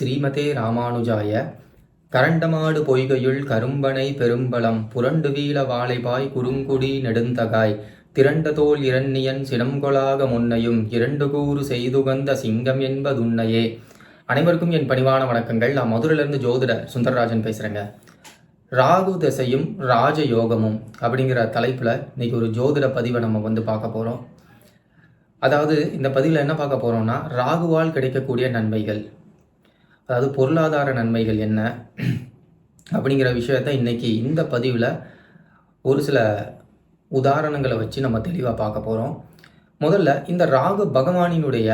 ஸ்ரீமதே ராமானுஜாய. கரண்டமாடு பொய்கையுள் கரும்பனை பெரும்பலம் புரண்டுவீல வாழைபாய் குறுங்குடி நெடுந்தகாய். திரண்டதோல் இரண்யன் சினம்கொளாக முன்னையும் இரண்டு கூறு செய்துகந்த சிங்கம் என்பதுன்னையே. அனைவருக்கும் என் பணிவான வணக்கங்கள். நான் மதுரையிலிருந்து ஜோதிடர் சுந்தரராஜன் பேசுகிறேங்க ராகு திசையும் ராஜயோகமும் அப்படிங்கிற தலைப்பில் இன்றைக்கி ஒரு ஜோதிட பதிவை நம்ம வந்து பார்க்க போகிறோம் அதாவது இந்த பதிவில் என்ன பார்க்க போகிறோம்னா ராகுவால் கிடைக்கக்கூடிய நன்மைகள். அதாவது பொருளாதார நன்மைகள் என்ன? அப்படிங்கிற விஷயத்த இன்றைக்கி இந்த பதிவில் ஒரு சில உதாரணங்களை வச்சு நம்ம தெளிவாக பார்க்க போகிறோம் முதல்ல இந்த ராகு பகவானினுடைய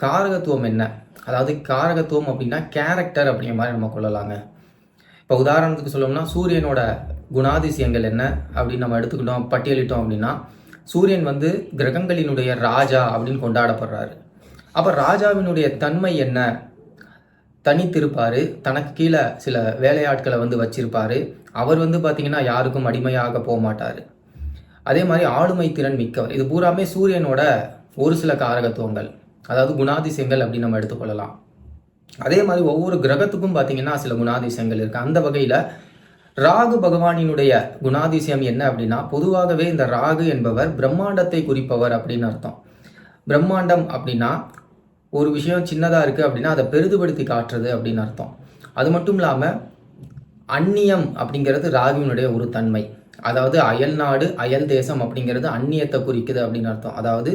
காரகத்துவம் என்ன? அதாவது காரகத்துவம் அப்படின்னா கேரக்டர் அப்படிங்கிற மாதிரி நம்ம கொள்ளலாங்க. இப்போ உதாரணத்துக்கு சொல்லணும்னா சூரியனோட குணாதிசயங்கள் என்ன அப்படின்னு நம்ம எடுத்துக்கிட்டோம் பட்டியலிட்டோம் அப்படின்னா சூரியன் வந்து கிரகங்களினுடைய ராஜா அப்படின்னு கொண்டாடப்படுறாரு. அப்போ ராஜாவினுடைய தன்மை என்ன? தனித்திருப்பார். தனக்கு கீழே சில வேலையாட்களை வந்து வச்சிருப்பார். அவர் வந்து பார்த்திங்கன்னா யாருக்கும் அடிமையாக போக மாட்டார். அதே மாதிரி ஆளுமை திறன் மிக்கவர். இது பூராமே சூரியனோட ஒரு சில காரகத்துவங்கள். அதாவது குணாதிசயங்கள் அப்படின்னு நம்ம எடுத்துக்கொள்ளலாம் அதே மாதிரி ஒவ்வொரு கிரகத்துக்கும் பார்த்தீங்கன்னா சில குணாதிசயங்கள் இருக்குது அந்த வகையில் ராகு பகவானினுடைய குணாதிசயம் என்ன அப்படின்னா பொதுவாகவே இந்த ராகு என்பவர் பிரம்மாண்டத்தை குறிப்பவர் அப்படின்னு அர்த்தம். பிரம்மாண்டம் அப்படின்னா ஒரு விஷயம் சின்னதாக இருக்குது அப்படின்னா அதை பெரிதுபடுத்தி காட்டுறது அப்படின்னு அர்த்தம். அது மட்டும் இல்லாமல் அந்நியம் அப்படிங்கிறது ராகுவினுடைய ஒரு தன்மை. அதாவது அயல் நாடு அயல் தேசம் அப்படிங்கிறது அந்நியத்தை குறிக்குது அப்படின்னு அர்த்தம். அதாவது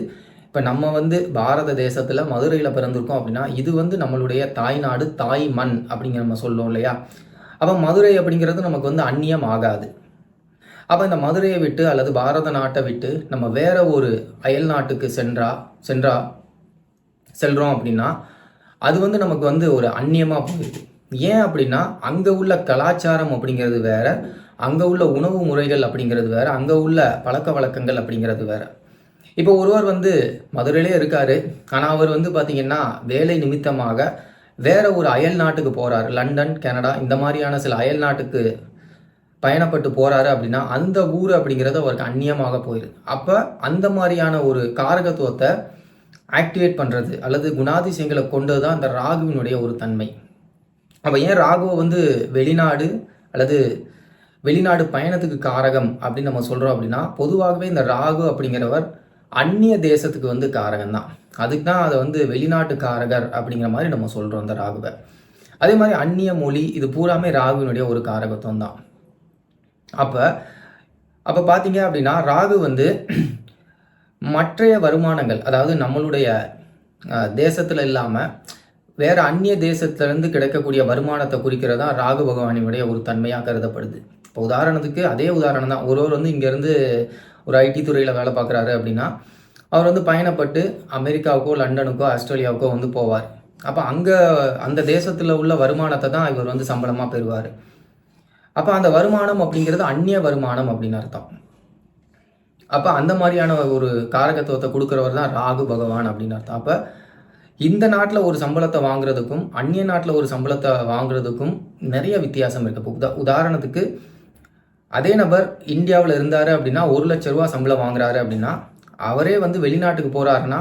இப்போ நம்ம வந்து பாரத தேசத்தில் மதுரையில் பிறந்திருக்கோம் அப்படின்னா இது வந்து நம்மளுடைய தாய்நாடு தாய் மண் அப்படிங்கிற நம்ம சொல்லுவோம் இல்லையா? அப்போ மதுரை அப்படிங்கிறது நமக்கு வந்து அந்நியம் ஆகாது. அப்போ இந்த மதுரையை விட்டு அல்லது பாரத நாட்டை விட்டு நம்ம வேற ஒரு அயல் நாட்டுக்கு சென்றா சென்றா செல்கிறோம் அப்படின்னா அது வந்து நமக்கு வந்து ஒரு அந்நியமாக போகுது ஏன் அப்படின்னா அங்கே உள்ள கலாச்சாரம் அப்படிங்கிறது வேற அங்கே உள்ள உணவு முறைகள் அப்படிங்கிறது வேற அங்கே உள்ள பழக்க வழக்கங்கள் அப்படிங்கிறது வேற. இப்போ ஒருவர் வந்து மதுரையிலே இருக்காரு. ஆனால் அவர் வந்து பார்த்தீங்கன்னா வேலை நிமித்தமாக வேற ஒரு அயல் நாட்டுக்கு போகிறார் லண்டன் கனடா இந்த மாதிரியான சில அயல் நாட்டுக்கு பயணப்பட்டு போகிறாரு அப்படின்னா அந்த ஊர் அப்படிங்கிறது அவருக்கு அந்நியமாக போயிடுது. அப்போ அந்த மாதிரியான ஒரு காரகத்துவத்தை ஆக்டிவேட் பண்ணுறது அல்லது குணாதிசயங்களை கொண்டது தான் அந்த ராகுவினுடைய ஒரு தன்மை. அப்போ ஏன் ராகுவை வந்து வெளிநாடு அல்லது வெளிநாடு பயணத்துக்கு காரகம் அப்படின்னு நம்ம சொல்கிறோம் அப்படின்னா பொதுவாகவே இந்த ராகு அப்படிங்கிறவர் அந்நிய தேசத்துக்கு வந்து காரகம் தான் அதுக்கு தான் அதை வந்து வெளிநாட்டு காரகர் அப்படிங்கிற மாதிரி நம்ம சொல்கிறோம் அந்த ராகுவை. அதே மாதிரி அந்நிய மொழி இது பூராமே ராகுவினுடைய ஒரு காரகத்துவம் தான் அப்போ அப்போ பார்த்தீங்க அப்படின்னா ராகு வந்து மற்றைய வருமானங்கள் அதாவது நம்மளுடைய தேசத்தில் இல்லாமல் வேறு அந்நிய தேசத்திலேருந்து கிடைக்கக்கூடிய வருமானத்தை குறிக்கிறது தான் ராகு பகவானினுடைய ஒரு தன்மையாக கருதப்படுது. இப்போ உதாரணத்துக்கு அதே உதாரணம் தான். ஒருவர் வந்து இங்கேருந்து ஒரு ஐடி துறையில் வேலை பார்க்குறாரு அப்படின்னா அவர் வந்து பயணப்பட்டு அமெரிக்காவுக்கோ லண்டனுக்கோ ஆஸ்திரேலியாவுக்கோ வந்து போவார். அப்போ அங்கே அந்த தேசத்தில் உள்ள வருமானத்தை தான் இவர் வந்து சம்பளமாக பெறுவார். அப்போ அந்த வருமானம் அப்படிங்கிறது அந்நிய வருமானம் அப்படின்னு அர்த்தம். அப்போ அந்த மாதிரியான ஒரு காரகத்துவத்தை கொடுக்குறவர் தான் ராகு பகவான் அப்படின்னு அர்த்தம். அப்போ இந்த நாட்டில் ஒரு சம்பளத்தை வாங்குறதுக்கும் அந்நிய நாட்டில் ஒரு சம்பளத்தை வாங்குறதுக்கும் நிறைய வித்தியாசம் இருக்குது இப்போ உதா உதாரணத்துக்கு அதே நபர் இந்தியாவில் இருந்தார் அப்படின்னா ஒரு லட்ச ரூபா சம்பளம் வாங்குறாரு அப்படின்னா அவரே வந்து வெளிநாட்டுக்கு போகிறாருன்னா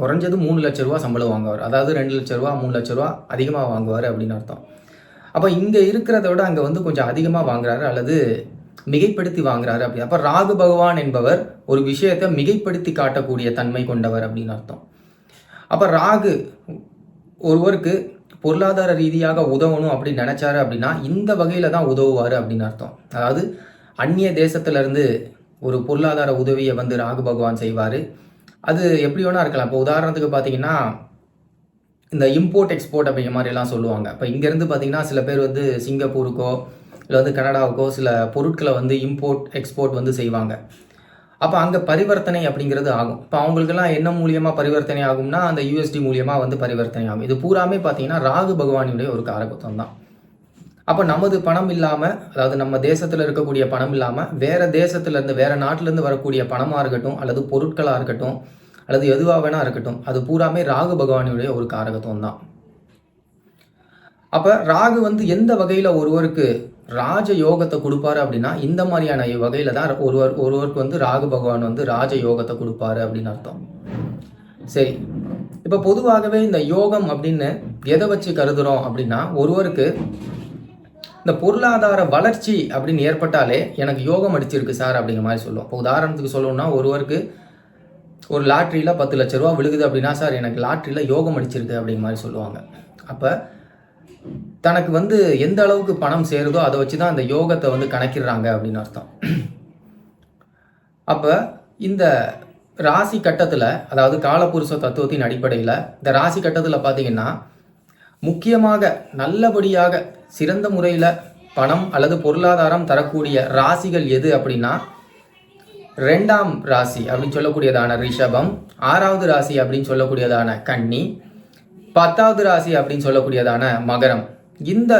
குறைஞ்சது மூணு லட்ச ரூபா சம்பளம் வாங்குவார். அதாவது ரெண்டு லட்ச ரூபா மூணு லட்ச ரூபா அதிகமாக வாங்குவார் அப்படின்னு அர்த்தம். அப்போ இங்கே இருக்கிறத விட அங்கே வந்து கொஞ்சம் அதிகமாக வாங்குறாரு. அல்லது மிகைப்படுத்தி வாங்குறாரு அப்படி அப்போ ராகு பகவான் என்பவர் ஒரு விஷயத்தை மிகைப்படுத்தி காட்டக்கூடிய தன்மை கொண்டவர் அப்படின்னு அர்த்தம். அப்போ ராகு ஒருவருக்கு பொருளாதார ரீதியாக உதவணும் அப்படின்னு நினைச்சாரு அப்படின்னா இந்த வகையில் தான் உதவுவார் அப்படின்னு அர்த்தம். அதாவது அந்நிய தேசத்திலிருந்து ஒரு பொருளாதார உதவியை வந்து ராகு பகவான் செய்வார். அது எப்படி வேணா இருக்கலாம். இப்போ உதாரணத்துக்கு பார்த்தீங்கன்னா இந்த இம்போர்ட் எக்ஸ்போர்ட் அப்படிங்கிற மாதிரிலாம் சொல்லுவாங்க. இப்போ இங்கேருந்து பார்த்தீங்கன்னா சில பேர் வந்து சிங்கப்பூருக்கோ இல்லை வந்து கனடாவுக்கோ சில பொருட்களை வந்து இம்போர்ட் எக்ஸ்போர்ட் வந்து செய்வாங்க. அப்போ அங்கே பரிவர்த்தனை அப்படிங்கிறது ஆகும். இப்போ அவங்களுக்கெல்லாம் என்ன மூலியமாக பரிவர்த்தனை ஆகும்னா அந்த யூஎஸ்டி மூலியமாக வந்து பரிவர்த்தனை ஆகும். இது பூராமே பார்த்தீங்கன்னா ராகு பகவானுடைய ஒரு காரகத்துவம் தான். அப்போ நமது பணம் இல்லாமல் அதாவது நம்ம தேசத்தில் இருக்கக்கூடிய பணம் இல்லாமல் வேறு தேசத்துலேருந்து வேறு நாட்டிலேருந்து வரக்கூடிய பணமாக இருக்கட்டும் அல்லது பொருட்களாக இருக்கட்டும் அல்லது எதுவாக வேணா இருக்கட்டும் அது பூராமே ராகு பகவானுடைய ஒரு காரகத்துவம் தான். அப்போ ராகு வந்து எந்த வகையில் ஒருவருக்கு ராஜ யோகத்தை கொடுப்பாரு அப்படின்னா இந்த மாதிரியான வகையில் தான் ஒருவர் ஒருவருக்கு வந்து ராகு பகவான் வந்து ராஜ யோகத்தை கொடுப்பாரு அப்படின்னு அர்த்தம். சரி. இப்போ பொதுவாகவே இந்த யோகம் அப்படின்னு எதை வச்சு கருதுறோம் அப்படின்னா ஒருவருக்கு இந்த பொருளாதார வளர்ச்சி அப்படின்னு ஏற்பட்டாலே எனக்கு யோகம் அடிச்சிருக்கு சார் அப்படிங்கிற மாதிரி சொல்லுவோம். இப்போ உதாரணத்துக்கு சொல்லணும்னா ஒருவருக்கு ஒரு லாட்ரியில் பத்து லட்ச ரூபா விழுகுது அப்படின்னா சார் எனக்கு லாட்ரியில் யோகம் அடிச்சிருக்கு அப்படிங்கிற மாதிரி சொல்லுவாங்க. அப்போ தனக்கு வந்து எந்த அளவுக்கு பணம் சேருதோ அதை வச்சு தான் அந்த யோகத்தை வந்து கணக்கிடுறாங்க அப்படின்னு அர்த்தம். அப்போ இந்த ராசி கட்டத்தில் அதாவது காலபுருஷ தத்துவத்தின் அடிப்படையில் இந்த ராசி கட்டத்தில் பார்த்தீங்கன்னா முக்கியமாக நல்லபடியாக சிறந்த முறையில் பணம் அல்லது பொருளாதாரம் தரக்கூடிய ராசிகள் எது அப்படின்னா ரெண்டாம் ராசி அப்படின்னு சொல்லக்கூடியதான ரிஷபம் ஆறாவது ராசி அப்படின்னு சொல்லக்கூடியதான கன்னி பத்தாவது ராசி அப்படின்னு சொல்லக்கூடியதான மகரம். இந்த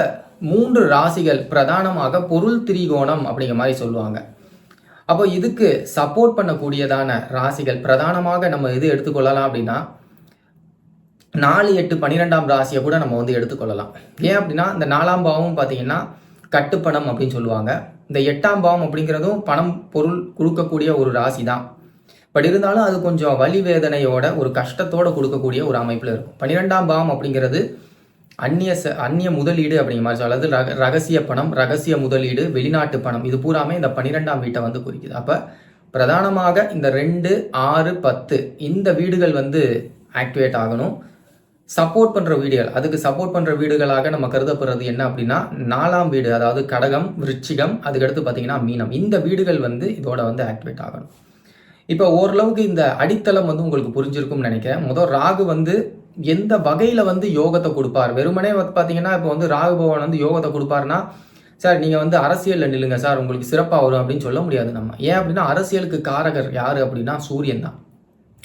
மூன்று ராசிகள் பிரதானமாக பொருள் திரிகோணம் அப்படிங்கிற மாதிரி சொல்லுவாங்க. அப்போ இதுக்கு சப்போர்ட் பண்ணக்கூடியதான ராசிகள் பிரதானமாக நம்ம இது எடுத்துக்கொள்ளலாம் அப்படின்னா நாலு எட்டு பன்னிரெண்டாம் ராசியை கூட நம்ம வந்து எடுத்துக்கொள்ளலாம். ஏன் அப்படின்னா இந்த நாலாம் பாவம் பார்த்தீங்கன்னா கட்டுப்பணம் அப்படின்னு சொல்லுவாங்க. இந்த எட்டாம் பாவம் அப்படிங்கிறதும் பணம் பொருள் கொடுக்கக்கூடிய ஒரு ராசி தான் பட் இருந்தாலும் அது கொஞ்சம் வலி வேதனையோட ஒரு கஷ்டத்தோட கொடுக்கக்கூடிய ஒரு அமைப்பில் இருக்கும். பன்னிரெண்டாம் பாவம் அப்படிங்கிறது அந்நிய ச அந்நிய முதலீடு அப்படிங்கிற மாதிரி அதாவது ரக ரகசிய பணம் ரகசிய முதலீடு வெளிநாட்டு பணம் இது பூராமே இந்த பன்னிரெண்டாம் வீட்டை வந்து குறிக்குது. அப்போ பிரதானமாக இந்த ரெண்டு ஆறு பத்து இந்த வீடுகள் வந்து ஆக்டிவேட் ஆகணும். சப்போர்ட் பண்ணுற வீடுகள் அதுக்கு சப்போர்ட் பண்ணுற வீடுகளாக நம்ம கருதப்படுறது என்ன அப்படின்னா நாலாம் வீடு அதாவது கடகம் விருச்சிகம் அதுக்கடுத்து பார்த்தீங்கன்னா மீனம். இந்த வீடுகள் வந்து இதோட வந்து ஆக்டிவேட் ஆகணும். இப்போ ஓரளவுக்கு இந்த அடித்தளம் வந்து உங்களுக்கு புரிஞ்சிருக்கும்னு நினைக்கிறேன். முதல் ராகு வந்து எந்த வகையில் வந்து யோகத்தை கொடுப்பார்? வெறுமனே வந்து பார்த்தீங்கன்னா இப்போ வந்து ராகு பகவான் வந்து யோகத்தை கொடுப்பாருன்னா சார் நீங்கள் வந்து அரசியலில் நில்லுங்க சார் உங்களுக்கு சிறப்பாக வரும் அப்படின்னு சொல்ல முடியாது நம்ம. ஏன் அப்படின்னா அரசியலுக்கு காரகர் யார் அப்படின்னா சூரியன் தான்.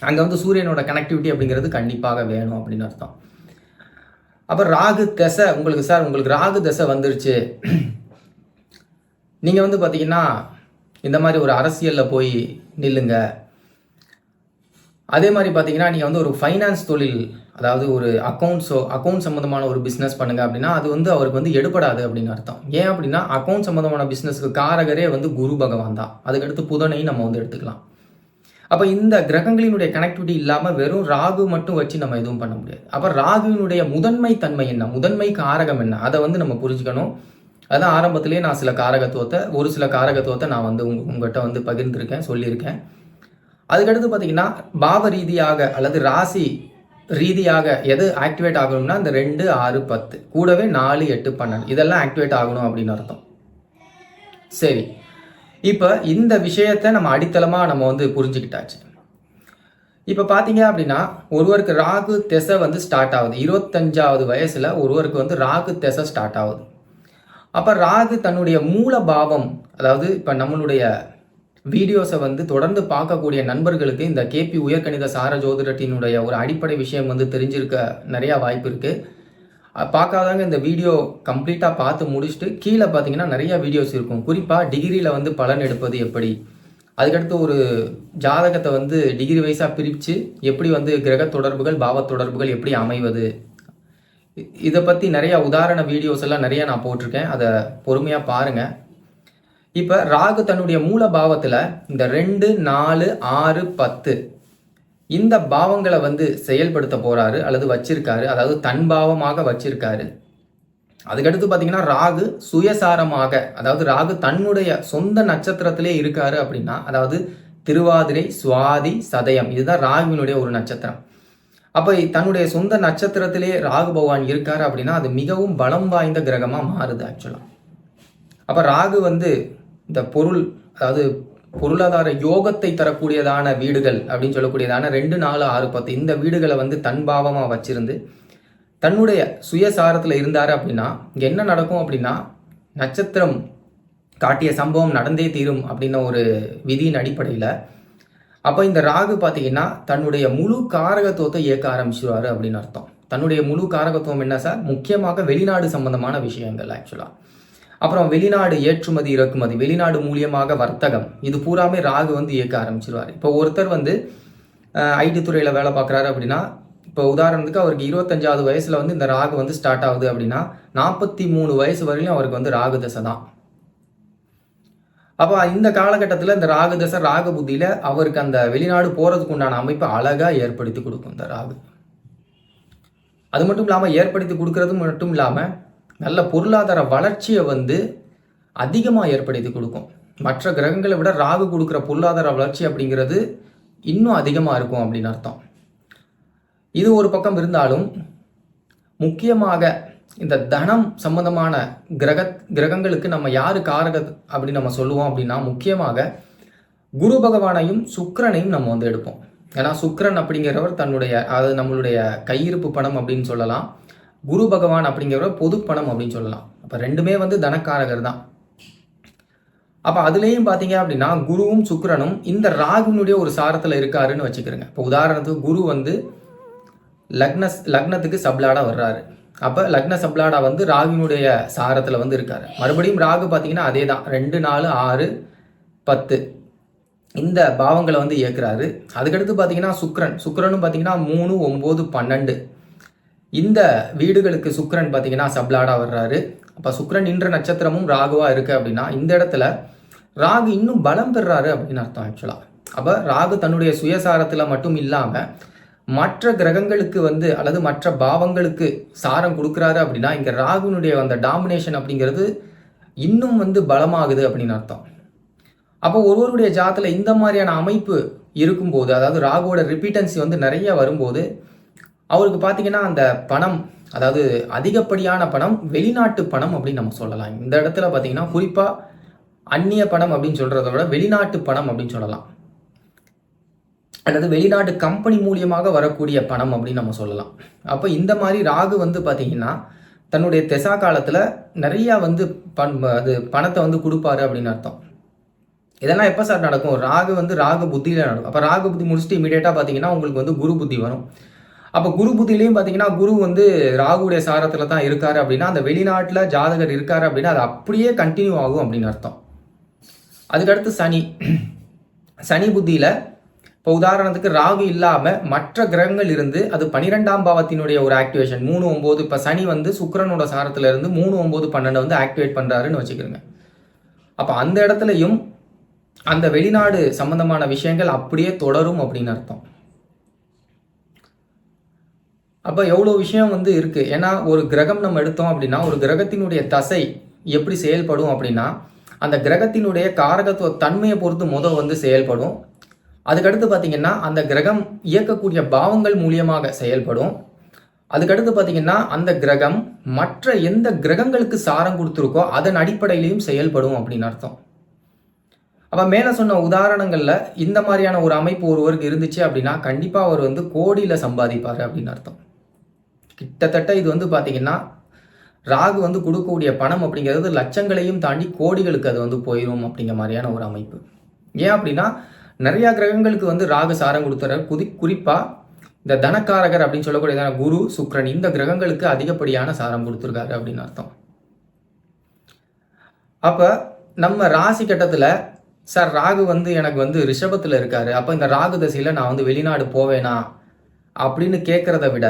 அங்கே வந்து சூரியனோட கனெக்டிவிட்டி அப்படிங்கிறது கண்டிப்பாக வேணும் அப்படின்னு அர்த்தம். அப்புறம் ராகு தசை உங்களுக்கு சார் உங்களுக்கு ராகு தசை வந்துருச்சு. நீங்கள் வந்து பார்த்தீங்கன்னா இந்த மாதிரி ஒரு அரசியலில் போய் நில்லுங்க. அதே மாதிரி பார்த்தீங்கன்னா நீங்கள் வந்து ஒரு ஃபைனான்ஸ் தொழில் அதாவது ஒரு அக்கௌண்ட்ஸோ அக்கௌண்ட் சம்மந்தமான ஒரு பிஸ்னஸ் பண்ணுங்க அப்படின்னா அது வந்து அவருக்கு வந்து எடுபடாது அப்படின்னு அர்த்தம். ஏன் அப்படின்னா அக்கௌண்ட் சம்மந்தமான பிஸ்னஸ்க்கு காரகரே வந்து குரு பகவான் தான். அதுக்கடுத்து புதனையும் நம்ம வந்து எடுத்துக்கலாம். அப்போ இந்த கிரகங்களினுடைய கனெக்டிவிட்டி இல்லாமல் வெறும் ராகு மட்டும் வச்சு நம்ம எதுவும் பண்ண முடியாது. அப்போ ராகுவினுடைய முதன்மை தன்மை என்ன? முதன்மை காரகம் என்ன? அதை வந்து நம்ம புரிஞ்சுக்கணும். அதான் ஆரம்பத்திலே நான் சில காரகத்துவத்தை ஒரு சில காரகத்துவத்தை நான் வந்து உங்க உங்கள்கிட்ட வந்து பகிர்ந்திருக்கேன் சொல்லியிருக்கேன். அதுக்கடுத்து பார்த்தீங்கன்னா பாவ ரீதியாக அல்லது ராசி ரீதியாக எது ஆக்டிவேட் ஆகணும்னா இந்த ரெண்டு ஆறு பத்து கூடவே நாலு எட்டு பன்னெண்டு இதெல்லாம் ஆக்டிவேட் ஆகணும் அப்படின்னு அர்த்தம். சரி. இப்போ இந்த விஷயத்தை நம்ம அடித்தளமாக நம்ம வந்து புரிஞ்சுக்கிட்டாச்சு. இப்போ பார்த்தீங்க அப்படின்னா ஒருவருக்கு ராகு திசை வந்து ஸ்டார்ட் ஆகுது. இருபத்தஞ்சாவது வயசில் ஒருவருக்கு வந்து ராகு திசை ஸ்டார்ட் ஆகுது. அப்போ ராகு தன்னுடைய மூல பாவம் அதாவது இப்போ நம்மளுடைய வீடியோஸை வந்து தொடர்ந்து பார்க்கக்கூடிய நண்பர்களுக்கு இந்த கேபி உயர்கணித சார ஜோதிடத்தினுடைய ஒரு அடிப்படை விஷயம் வந்து தெரிஞ்சிருக்க நிறையா வாய்ப்பு இருக்குது பார்க்காதாங்க இந்த வீடியோ கம்ப்ளீட்டாக பார்த்து முடிச்சுட்டு கீழே பார்த்தீங்கன்னா நிறைய வீடியோஸ் இருக்கும். குறிப்பாக டிகிரியில் வந்து பலன் எடுப்பது எப்படி? அதுக்கடுத்து ஒரு ஜாதகத்தை வந்து டிகிரி வைஸாக பிரித்து எப்படி வந்து கிரக தொடர்புகள் பாவ தொடர்புகள் எப்படி அமைவது? இதை பற்றி நிறையா உதாரண வீடியோஸ் எல்லாம் நிறைய நான் போட்டிருக்கேன். அதை பொறுமையாக பாருங்கள் இப்போ ராகு தன்னுடைய மூல பாவத்தில் இந்த ரெண்டு நாலு ஆறு பத்து இந்த பாவங்களை வந்து செயல்படுத்த போகிறாரு அல்லது வச்சிருக்காரு. அதாவது தன் பாவமாக வச்சிருக்காரு. அதுக்கடுத்து பார்த்தீங்கன்னா ராகு சுயசாரமாக அதாவது ராகு தன்னுடைய சொந்த நட்சத்திரத்திலே இருக்காரு அப்படின்னா அதாவது திருவாதிரை சுவாதி சதயம் இதுதான் ராகுவினுடைய ஒரு நட்சத்திரம். அப்போ தன்னுடைய சொந்த நட்சத்திரத்திலே ராகு பகவான் இருக்கார் அப்படின்னா அது மிகவும் பலம் வாய்ந்த கிரகமாக மாறுது ஆக்சுவலாக அப்போ ராகு வந்து இந்த பொருள் அதாவது பொருளாதார யோகத்தை தரக்கூடியதான வீடுகள் அப்படின்னு சொல்லக்கூடியதான ரெண்டு நாலு ஆறு பத்து இந்த வீடுகளை வந்து தன்பாவமாக வச்சிருந்து தன்னுடைய சுயசாரத்தில் இருந்தார் அப்படின்னா இங்கே என்ன நடக்கும் அப்படின்னா நட்சத்திரம் காட்டிய சம்பவம் நடந்தே தீரும் அப்படின்ன ஒரு விதியின் அடிப்படையில் அப்போ இந்த ராகு பார்த்தீங்கன்னா தன்னுடைய முழு காரகத்துவத்தை இயக்க ஆரம்பிச்சிருவாரு அப்படின்னு அர்த்தம். தன்னுடைய முழு காரகத்துவம் என்ன சார்? முக்கியமாக வெளிநாடு சம்பந்தமான விஷயங்கள் ஆக்சுவலாக அப்புறம் வெளிநாடு ஏற்றுமதி இறக்குமதி வெளிநாடு மூலியமாக வர்த்தகம். இது பூராமே ராகு வந்து இயக்க ஆரம்பிச்சிருவார். இப்போ ஒருத்தர் வந்து ஐடி துறையில் வேலை பார்க்குறாரு அப்படின்னா இப்போ உதாரணத்துக்கு அவருக்கு இருபத்தஞ்சாவது வயசில் வந்து இந்த ராகு வந்து ஸ்டார்ட் ஆகுது அப்படின்னா நாற்பத்தி மூணு வயசு வரையிலும் அவருக்கு வந்து ராகு தசை தான். அப்போ இந்த காலகட்டத்தில் இந்த ராகு தசை ராகு புத்தியில் அவருக்கு அந்த வெளிநாடு போகிறதுக்கு உண்டான அமைப்பை அழகாக ஏற்படுத்தி கொடுக்கும் இந்த ராகு. அது மட்டும் இல்லாமல் ஏற்படுத்தி கொடுக்கறது மட்டும் இல்லாமல் நல்ல பொருளாதார வளர்ச்சியை வந்து அதிகமாக ஏற்படுத்தி கொடுக்கும். மற்ற கிரகங்களை விட ராகு கொடுக்குற பொருளாதார வளர்ச்சி அப்படிங்கிறது இன்னும் அதிகமாக இருக்கும் அப்படின்னு அர்த்தம். இது ஒரு பக்கம் இருந்தாலும் முக்கியமாக இந்த தனம் சம்பந்தமான கிரக கிரகங்களுக்கு நம்ம யார் காரக அப்படின்னு நம்ம சொல்லுவோம் அப்படின்னா முக்கியமாக குரு பகவானையும் சுக்கரனையும் நம்ம வந்து எடுப்போம். ஏன்னா சுக்கரன் அப்படிங்கிறவர் தன்னுடைய அதாவது நம்மளுடைய கையிருப்பு பணம் அப்படின்னு சொல்லலாம். குரு பகவான் அப்படிங்கிறவர் பொது பணம் அப்படின்னு சொல்லலாம். அப்போ ரெண்டுமே வந்து தனக்காரகர் தான். அப்போ அதுலேயும் பார்த்தீங்க அப்படின்னா குருவும் சுக்கரனும் இந்த ராகுனுடைய ஒரு சாரத்தில் இருக்காருன்னு வச்சுக்கிறோங்க. இப்போ உதாரணத்துக்கு குரு வந்து லக்ன லக்னத்துக்கு சப்லாடாக வர்றாரு. அப்போ லக்ன சப்லாடா வந்து ராகுனுடைய சாரத்தில் வந்து இருக்கார். மறுபடியும் ராகு பார்த்தீங்கன்னா அதே தான் ரெண்டு நாலு ஆறு பத்து. இந்த பாவங்களை வந்து இயக்குறாரு. அதுக்கடுத்து பார்த்தீங்கன்னா சுக்ரன் சுக்ரனும் பார்த்தீங்கன்னா மூணு ஒம்பது பன்னெண்டு. இந்த வீடுகளுக்கு சுக்ரன் பார்த்தீங்கன்னா சப்லாடா வர்றாரு. அப்போ சுக்ரன் இன்ற நட்சத்திரமும் ராகுவாக இருக்கு அப்படின்னா இந்த இடத்துல ராகு இன்னும் பலம் பெறாரு அப்படின்னு அர்த்தம் ஆக்சுவலாக அப்போ ராகு தன்னுடைய சுயசாரத்தில் மட்டும் இல்லாமல் மற்ற கிரகங்களுக்கு வந்து அல்லது மற்ற பாவங்களுக்கு சாரம் கொடுக்குறாரு அப்படின்னா இங்கே ராகுனுடைய அந்த டாமினேஷன் அப்படிங்கிறது இன்னும் வந்து பலமாகுது அப்படின்னு அர்த்தம். அப்போ ஒருவருடைய ஜாத்தில் இந்த மாதிரியான அமைப்பு இருக்கும்போது அதாவது ராகுவோட ரிப்பீட்டன்சி வந்து நிறைய வரும்போது அவருக்கு பார்த்தீங்கன்னா அந்த பணம் அதாவது அதிகப்படியான பணம் வெளிநாட்டு பணம் அப்படின்னு நம்ம சொல்லலாம். இந்த இடத்துல பார்த்தீங்கன்னா குறிப்பாக அந்நிய பணம் அப்படின்னு சொல்கிறத விட வெளிநாட்டு பணம் அப்படின்னு சொல்லலாம். அல்லது வெளிநாட்டு கம்பெனி மூலியமாக வரக்கூடிய பணம் அப்படின்னு நம்ம சொல்லலாம். அப்போ இந்த மாதிரி ராகு வந்து பார்த்தீங்கன்னா தன்னுடைய தெசா காலத்தில் நிறையா வந்து பண் அது பணத்தை வந்து கொடுப்பாரு அப்படின்னு அர்த்தம். இதெல்லாம் எப்போ சார் நடக்கும்? ராகு வந்து ராகு புத்தியில் நடக்கும். அப்போ ராகு புத்தி முடிச்சுட்டு இமீடியட்டாக பார்த்தீங்கன்னா உங்களுக்கு வந்து குரு புத்தி வரும். அப்போ குரு புத்திலையும் பார்த்தீங்கன்னா குரு வந்து ராகுடைய சாரத்தில் தான் இருக்காரு அப்படின்னா அந்த வெளிநாட்டில் ஜாதகர் இருக்காரு அப்படின்னா அது அப்படியே கண்டினியூ ஆகும் அப்படின்னு அர்த்தம். அதுக்கடுத்து சனி. சனி புத்தியில் இப்போ உதாரணத்துக்கு ராகு இல்லாமல் மற்ற கிரகங்கள் இருந்து அது பனிரெண்டாம் பாவத்தினுடைய ஒரு ஆக்டிவேஷன் மூணு ஒம்பது இப்போ சனி வந்து சுக்கரனோட சாரத்தில் இருந்து மூணு ஒம்பது பன்னெண்டை வந்து ஆக்டிவேட் பண்ணுறாருன்னு வச்சுக்கிறோங்க அப்போ அந்த இடத்துலையும் அந்த வெளிநாடு சம்பந்தமான விஷயங்கள் அப்படியே தொடரும் அப்படின்னு அர்த்தம். அப்போ எவ்வளோ விஷயம் வந்து இருக்குது ஏன்னா ஒரு கிரகம் நம்ம எடுத்தோம் அப்படின்னா ஒரு கிரகத்தினுடைய தசை எப்படி செயல்படும் அப்படின்னா அந்த கிரகத்தினுடைய காரகத்துவ தன்மையை பொறுத்து முதல் வந்து செயல்படும். அதுக்கடுத்து பார்த்திங்கன்னா அந்த கிரகம் இயக்கக்கூடிய பாவங்கள் மூலியமாக செயல்படும். அதுக்கடுத்து பார்த்தீங்கன்னா அந்த கிரகம் மற்ற எந்த கிரகங்களுக்கு சாரம் கொடுத்துருக்கோ அதன் அடிப்படையிலையும் செயல்படும் அப்படின்னு அர்த்தம். அப்போ மேலே சொன்ன உதாரணங்களில் இந்த மாதிரியான ஒரு அமைப்பு ஒருவருக்கு இருந்துச்சு அப்படின்னா கண்டிப்பாக அவர் வந்து கோடியில் சம்பாதிப்பார் அப்படின்னு அர்த்தம். கிட்டத்தட்ட இது வந்து பார்த்தீங்கன்னா ராகு வந்து கொடுக்கக்கூடிய பணம் அப்படிங்கிறது லட்சங்களையும் தாண்டி கோடிகளுக்கு அது வந்து போயிடும் அப்படிங்கிற மாதிரியான ஒரு அமைப்பு. ஏன் அப்படின்னா நிறையா கிரகங்களுக்கு வந்து ராகு சாரம் கொடுத்துறாரு குதி குறிப்பாக இந்த தனக்காரகர் அப்படின்னு சொல்லக்கூடியதான குரு சுக்ரன் இந்த கிரகங்களுக்கு அதிகப்படியான சாரம் கொடுத்துருக்காரு அப்படின்னு அர்த்தம். அப்போ நம்ம ராசி கட்டத்தில் சார் ராகு வந்து எனக்கு வந்து ரிஷபத்தில் இருக்காரு. அப்போ இந்த ராகு தசையில் நான் வந்து வெளிநாடு போவேனா அப்படின்னு கேட்குறத விட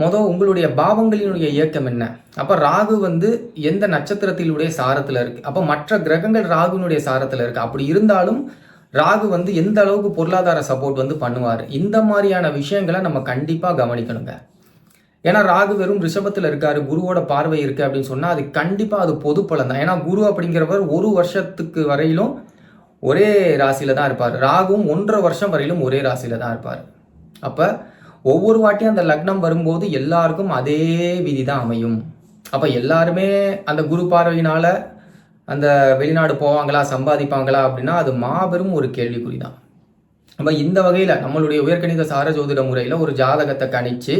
மொதல் உங்களுடைய பாவங்களினுடைய இயக்கம் என்ன? அப்போ ராகு வந்து எந்த நட்சத்திரத்தினுடைய சாரத்தில் இருக்குது அப்போ மற்ற கிரகங்கள் ராகுனுடைய சாரத்தில் இருக்குது அப்படி இருந்தாலும் ராகு வந்து எந்த அளவுக்கு பொருளாதார சப்போர்ட் வந்து பண்ணுவார்? இந்த மாதிரியான விஷயங்களை நம்ம கண்டிப்பாக கவனிக்கணுங்க. ஏன்னா ராகு வெறும் ரிஷபத்தில் இருக்காரு குருவோட பார்வை இருக்குது அப்படின்னு சொன்னால் அது கண்டிப்பாக அது பொது பலன் தான். ஏன்னா குரு அப்படிங்கிறவர் ஒரு வருஷத்துக்கு வரையிலும் ஒரே ராசியில் தான் இருப்பார். ராகும் ஒன்றரை வருஷம் வரையிலும் ஒரே ராசியில் தான் இருப்பார். அப்போ ஒவ்வொரு வாட்டியும் அந்த லக்னம் வரும்போது எல்லாருக்கும் அதே விதி தான் அமையும். அப்போ எல்லாருமே அந்த குரு பார்வையினால் அந்த வெளிநாடு போவாங்களா சம்பாதிப்பாங்களா அப்படின்னா அது மாபெரும் ஒரு கேள்விக்குறி தான் நம்ம இந்த வகையில் நம்மளுடைய உயர்கணித சார ஜோதிட முறையில் ஒரு ஜாதகத்தை கணிச்சு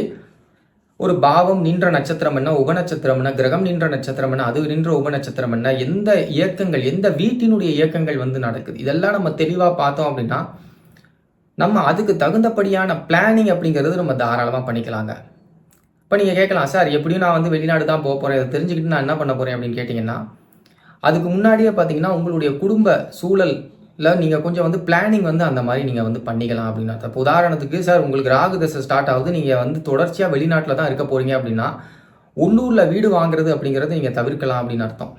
ஒரு பாவம் நின்ற நட்சத்திரம் என்ன உபநட்சத்திரம் என்ன கிரகம் நின்ற நட்சத்திரம் என்ன அது நின்ற உபநட்சத்திரம் என்ன எந்த இயக்கங்கள் எந்த வீட்டினுடைய இயக்கங்கள் வந்து நடக்குது? இதெல்லாம் நம்ம தெளிவாக பார்த்தோம் அப்படின்னா நம்ம அதுக்கு தகுந்தபடியான பிளானிங் அப்படிங்கிறது நம்ம தாராளமாக பண்ணிக்கலாங்க. இப்போ நீங்கள் கேட்கலாம் சார் எப்படியும் நான் வந்து வெளிநாடு தான் போக போகிறேன் இதை தெரிஞ்சுக்கிட்டு நான் என்ன பண்ண போகிறேன் அப்படின்னு கேட்டிங்கன்னா அதுக்கு முன்னாடியே பார்த்தீங்கன்னா உங்களுடைய குடும்ப சூழலில் நீங்கள் கொஞ்சம் வந்து பிளானிங் வந்து அந்த மாதிரி நீங்கள் வந்து பண்ணிக்கலாம் அப்படின்னு அர்த்தம். இப்போ உதாரணத்துக்கு சார் உங்களுக்கு ராகு தசை ஸ்டார்ட் ஆகுது. நீங்கள் வந்து தொடர்ச்சியாக வெளிநாட்டில் தான் இருக்க போகிறீங்க அப்படின்னா உள்ளூரில் வீடு வாங்குறது அப்படிங்கிறத நீங்கள் தவிர்க்கலாம் அப்படின்னு அர்த்தம்.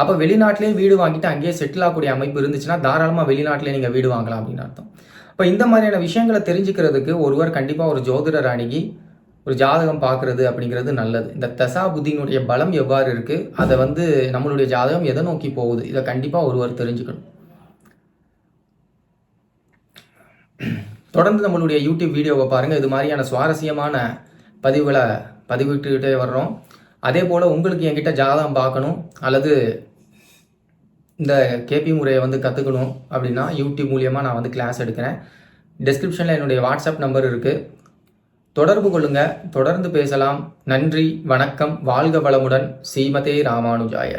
அப்போ வெளிநாட்டிலே வீடு வாங்கிட்டு அங்கேயே செட்டில் ஆகக்கூடிய அமைப்பு இருந்துச்சுன்னா தாராளமாக வெளிநாட்டிலே நீங்கள் வீடு வாங்கலாம் அப்படின்னு அர்த்தம். இப்போ இந்த மாதிரியான விஷயங்களை தெரிஞ்சுக்கிறதுக்கு ஒருவர் கண்டிப்பாக ஒரு ஜோதிடர் அணுகி ஒரு ஜாதகம் பார்க்குறது அப்படிங்கிறது நல்லது. இந்த தசா புத்தியினுடைய பலம் எவ்வாறு இருக்குது அதை வந்து நம்மளுடைய ஜாதகம் எதை நோக்கி போகுது? இதை கண்டிப்பாக ஒருவர் தெரிஞ்சுக்கணும். தொடர்ந்து நம்மளுடைய யூடியூப் வீடியோவை பாருங்கள் இது மாதிரியான சுவாரஸ்யமான பதிவுகளை பதிவிட்டுக்கிட்டே வர்றோம். அதே போல் உங்களுக்கு என்கிட்ட ஜாதகம் பார்க்கணும் அல்லது இந்த கேபி முறையை வந்து கற்றுக்கணும் அப்படின்னா யூடியூப் மூலியமாக நான் வந்து கிளாஸ் எடுக்கிறேன். டிஸ்கிரிப்ஷனில் என்னுடைய வாட்ஸ்அப் நம்பர் இருக்குது தொடர்பு கொள்ளுங்கள் தொடர்ந்து பேசலாம். நன்றி வணக்கம். வாழ்க வளமுடன். ஸ்ரீமதே ராமானுஜாய.